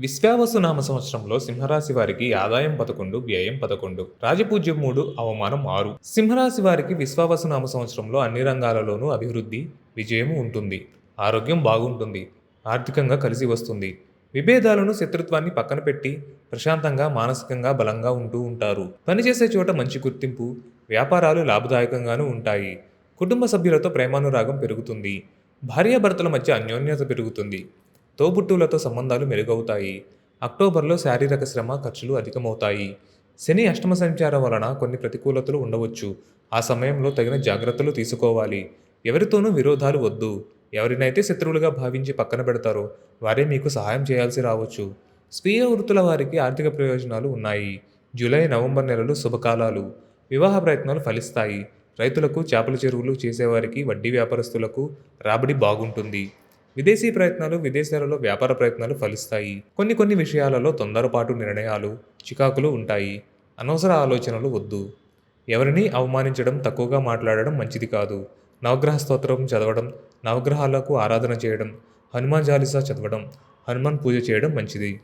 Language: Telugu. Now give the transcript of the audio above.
విశ్వావసు నామ సంవత్సరంలో సింహరాశి వారికి ఆదాయం పదకొండు వ్యయం పదకొండు రాజపూజ్యం మూడు అవమానం ఆరు. సింహరాశి వారికి విశ్వావసు నామ సంవత్సరంలో అన్ని రంగాలలోనూ అభివృద్ధి విజయం ఉంటుంది. ఆరోగ్యం బాగుంటుంది. ఆర్థికంగా కలిసి వస్తుంది. విభేదాలను శత్రుత్వాన్ని పక్కన పెట్టి ప్రశాంతంగా మానసికంగా బలంగా ఉంటూ ఉంటారు. పనిచేసే చోట మంచి గుర్తింపు వ్యాపారాలు లాభదాయకంగానూ ఉంటాయి. కుటుంబ సభ్యులతో ప్రేమానురాగం పెరుగుతుంది. భార్యాభర్తల మధ్య అన్యోన్యత పెరుగుతుంది. తోబుట్టువులతో సంబంధాలు మెరుగవుతాయి. అక్టోబర్లో శారీరక శ్రమ ఖర్చులు అధికమవుతాయి. శని అష్టమ సంచారం వలన కొన్ని ప్రతికూలతలు ఉండవచ్చు. ఆ సమయంలో తగిన జాగ్రత్తలు తీసుకోవాలి. ఎవరితోనూ విరోధాలు వద్దు. ఎవరినైతే శత్రువులుగా భావించి పక్కన పెడతారో వారే మీకు సహాయం చేయాల్సి రావచ్చు. స్వీయ వృత్తుల వారికి ఆర్థిక ప్రయోజనాలు ఉన్నాయి. జూలై నవంబర్ నెలలు శుభకాలాలు. వివాహ ప్రయత్నాలు ఫలిస్తాయి. రైతులకు చేపల చెరువులు చేసేవారికి వడ్డీ వ్యాపారస్తులకు రాబడి బాగుంటుంది. విదేశీ ప్రయత్నాలు విదేశాలలో వ్యాపార ప్రయత్నాలు ఫలిస్తాయి. కొన్ని కొన్ని విషయాలలో తొందరపాటు నిర్ణయాలు చికాకులు ఉంటాయి. అనవసర ఆలోచనలు వద్దు. ఎవరిని అవమానించడం తక్కువగా మాట్లాడడం మంచిది కాదు. నవగ్రహ స్తోత్రం చదవడం నవగ్రహాలకు ఆరాధన చేయడం హనుమాన్ చాలీసా చదవడం హనుమాన్ పూజ చేయడం మంచిది.